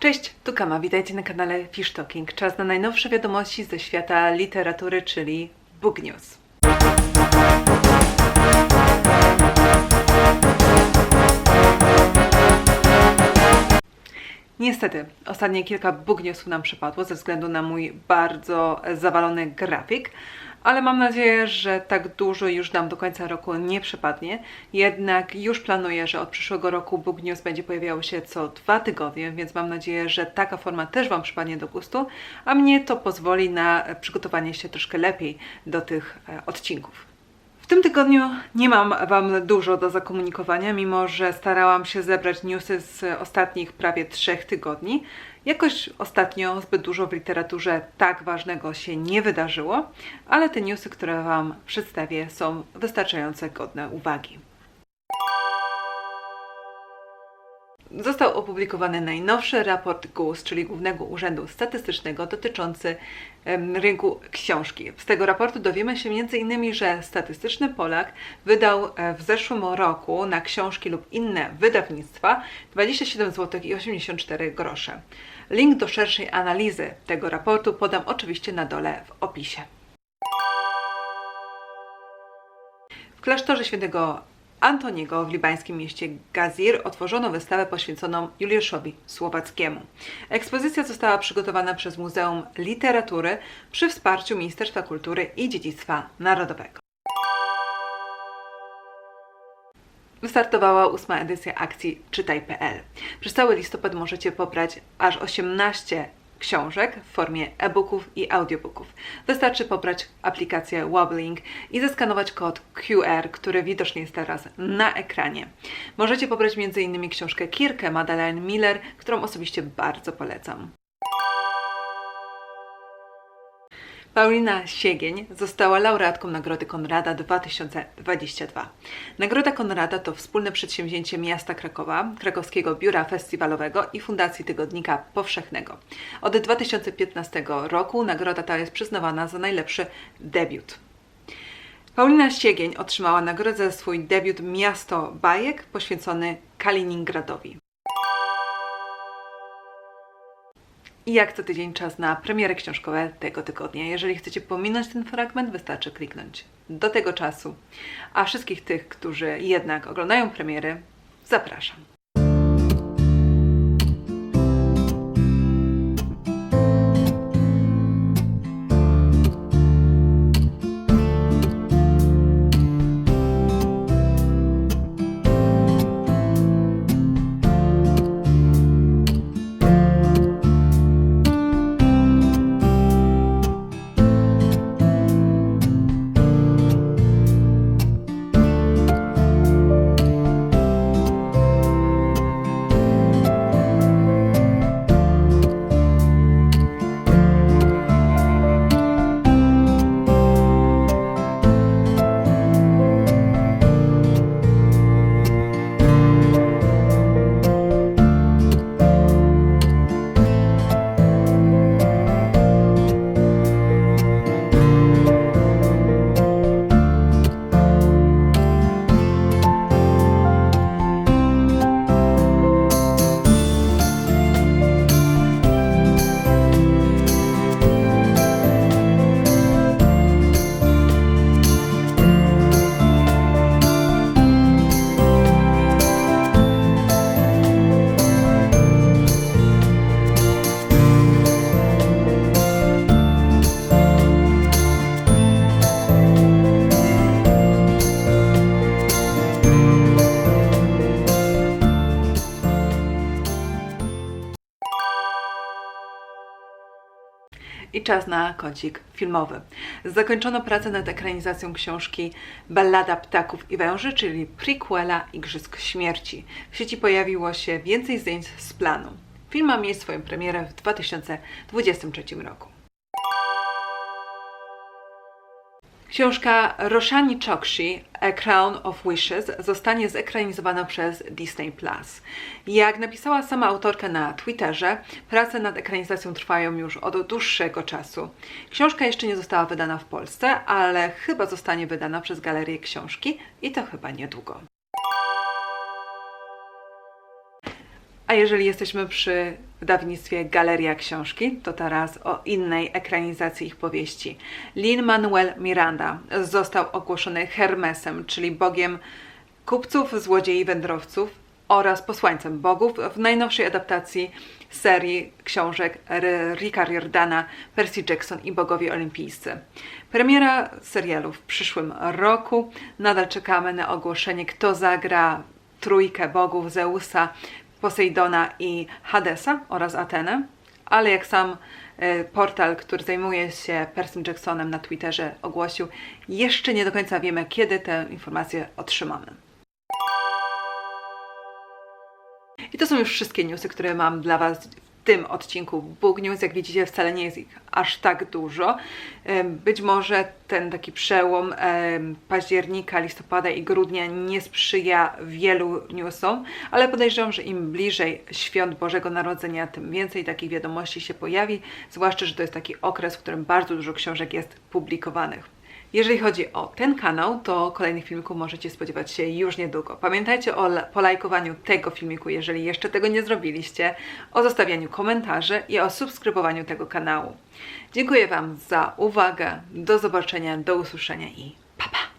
Cześć, tu Kama, witajcie na kanale Fish Talking. Czas na najnowsze wiadomości ze świata literatury, czyli Book News. Niestety, ostatnie kilka Book Newsów nam przypadło ze względu na mój bardzo zawalony grafik, ale mam nadzieję, że tak dużo już nam do końca roku nie przypadnie. Jednak już planuję, że od przyszłego roku Book News będzie pojawiało się co dwa tygodnie, więc mam nadzieję, że taka forma też Wam przypadnie do gustu, a mnie to pozwoli na przygotowanie się troszkę lepiej do tych e, odcinków. Tym tygodniu nie mam Wam dużo do zakomunikowania, mimo że starałam się zebrać newsy z ostatnich prawie trzech tygodni. Jakoś ostatnio zbyt dużo w literaturze tak ważnego się nie wydarzyło, ale te newsy, które Wam przedstawię, są wystarczające godne uwagi. Został opublikowany najnowszy raport GUS, czyli Głównego Urzędu Statystycznego dotyczący rynku książki. Z tego raportu dowiemy się m.in., że statystyczny Polak wydał e, w zeszłym roku na książki lub inne wydawnictwa 27 zł i 84 grosze. Link do szerszej analizy tego raportu podam oczywiście na dole w opisie. W klasztorze świętego Antoniego w libańskim mieście Gazir otworzono wystawę poświęconą Juliuszowi Słowackiemu. Ekspozycja została przygotowana przez Muzeum Literatury przy wsparciu Ministerstwa Kultury i Dziedzictwa Narodowego. Wystartowała ósma edycja akcji Czytaj.pl. Przez cały listopad możecie pobrać aż 18 książek w formie e-booków i audiobooków. Wystarczy pobrać aplikację Wobbling i zeskanować kod QR, który widoczny jest teraz na ekranie. Możecie pobrać m.in. książkę Kirkę Madeleine Miller, którą osobiście bardzo polecam. Paulina Siegień została laureatką Nagrody Konrada 2022. Nagroda Konrada to wspólne przedsięwzięcie miasta Krakowa, Krakowskiego Biura Festiwalowego i Fundacji Tygodnika Powszechnego. Od 2015 roku nagroda ta jest przyznawana za najlepszy debiut. Paulina Siegień otrzymała nagrodę za swój debiut Miasto Bajek poświęcony Kaliningradowi. Jak co tydzień czas na premiery książkowe tego tygodnia. Jeżeli chcecie pominąć ten fragment, wystarczy kliknąć do tego czasu. A wszystkich tych, którzy jednak oglądają premiery, zapraszam. I czas na kącik filmowy. Zakończono pracę nad ekranizacją książki Ballada Ptaków i Węży, czyli prequela Igrzysk Śmierci. W sieci pojawiło się więcej zdjęć z planu. Film ma mieć swoją premierę w 2023 roku. Książka Roshani Chokshi A Crown of Wishes zostanie zekranizowana przez Disney+. Jak napisała sama autorka na Twitterze, prace nad ekranizacją trwają już od dłuższego czasu. Książka jeszcze nie została wydana w Polsce, ale chyba zostanie wydana przez Galerię Książki i to chyba niedługo. A jeżeli jesteśmy przy wydawnictwie Galeria Książki. To teraz o innej ekranizacji ich powieści. Lin-Manuel Miranda został ogłoszony Hermesem, czyli bogiem kupców, złodziei, wędrowców oraz posłańcem bogów w najnowszej adaptacji serii książek Ricka Riordana Percy Jackson i Bogowie Olimpijscy. Premiera serialu w przyszłym roku. Nadal czekamy na ogłoszenie, kto zagra trójkę bogów Zeusa, Posejdona i Hadesa oraz Atenę. Ale jak sam e, portal, który zajmuje się Percy Jacksonem na Twitterze ogłosił, jeszcze nie do końca wiemy, kiedy tę informację otrzymamy. I to są już wszystkie newsy, które mam dla Was tym odcinku Book News. Jak widzicie, wcale nie jest ich aż tak dużo. Być może ten taki przełom października, listopada i grudnia nie sprzyja wielu newsom, ale podejrzewam, że im bliżej świąt Bożego Narodzenia, tym więcej takich wiadomości się pojawi, zwłaszcza, że to jest taki okres, w którym bardzo dużo książek jest publikowanych. Jeżeli chodzi o ten kanał, to kolejnych filmików możecie spodziewać się już niedługo. Pamiętajcie o la- polajkowaniu tego filmiku, jeżeli jeszcze tego nie zrobiliście, o zostawianiu komentarzy i o subskrybowaniu tego kanału. Dziękuję Wam za uwagę, do zobaczenia, do usłyszenia i pa pa!